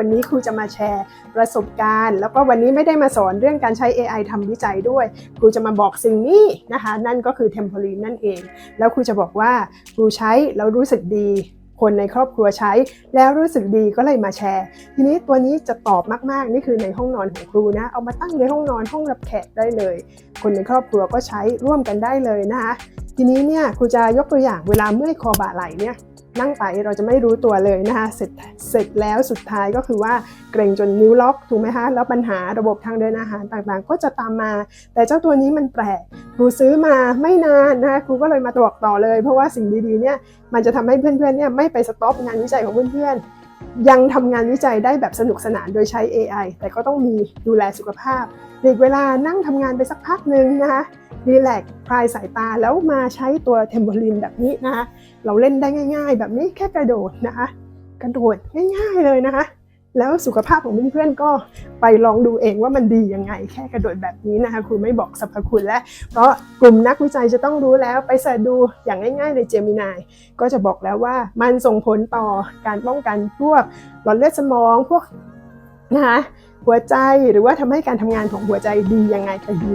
วันนี้ครูจะมาแชร์ประสบการณ์ แล้วก็วันนี้ไม่ได้มาสอนเรื่องการใช้ AI ทำวิจัยด้วย ครูจะมาบอกสิ่งนี้นะคะ นั่นก็คือเทมโพลีนนั่นเอง แล้วครูจะบอกว่าครูใช้แล้วรู้สึกดีคนในครอบครัวใช้แล้วรู้สึกดีก็เลยมาแชร์ ทีนี้ตัวนี้จะตอบมาก ๆ นี่คือในห้องนอนของครูนะ เอามาตั้งในห้องนอนห้องรับแขกได้เลย คนในครอบครัวก็ใช้ร่วมกันได้เลยนะคะทีนี้เนี่ยครูจะยกตัวอย่างเวลาเมื่อยคอบ่าไหล่เนี่ย นั่งไปเราจะไม่รู้ตัวเลยนะคะเสร็จเสร็จแล้วสุดท้ายก็คือว่าเกรงจนนิ้วล็อกถูกไหมคะแล้วปัญหาระบบทางเดินอาหารต่างๆ ก็จะตามมา แต่เจ้าตัวนี้มันแปลกครูซื้อมาไม่นานนะคะครูก็เลยมาบอกต่อเลย เพราะว่าสิ่งดีๆเนี่ยมันจะทำให้เพื่อนๆเนี่ยไม่ไปสต็อปงานวิจัยของเพื่อนๆ ยังทำงานวิจัยได้แบบสนุกสนานโดยใช้ AI แต่ก็ต้องมีดูแลสุขภาพหลีกเวลานั่งทำงานไปสักพักหนึ่งนะคะ รีแลกคลายสายตาแล้วมาใช้ตัวเทมโบลินแบบนี้นะคะเราเล่นได้ง่าย ๆ แบบนี้แค่กระโดดนะคะ กระโดดง่าย ๆเลยนะคะ แล้วสุขภาพของเพื่อนๆก็ไปลองดูเองว่ามันดียังไง แค่กระโดดแบบนี้นะคะครูไม่บอกสรรพคุณแล้วเพราะกลุ่มนักวิจัยจะต้องรู้แล้วไปเสิร์ชดูอย่างง่ายๆในเจมินายก็จะบอกแล้วว่ามันส่งผลต่อการป้องกันพวกหลอดเลือดสมองพวกนะคะหัวใจหรือว่าทำให้การทำงานของหัวใจดียังไงไปดู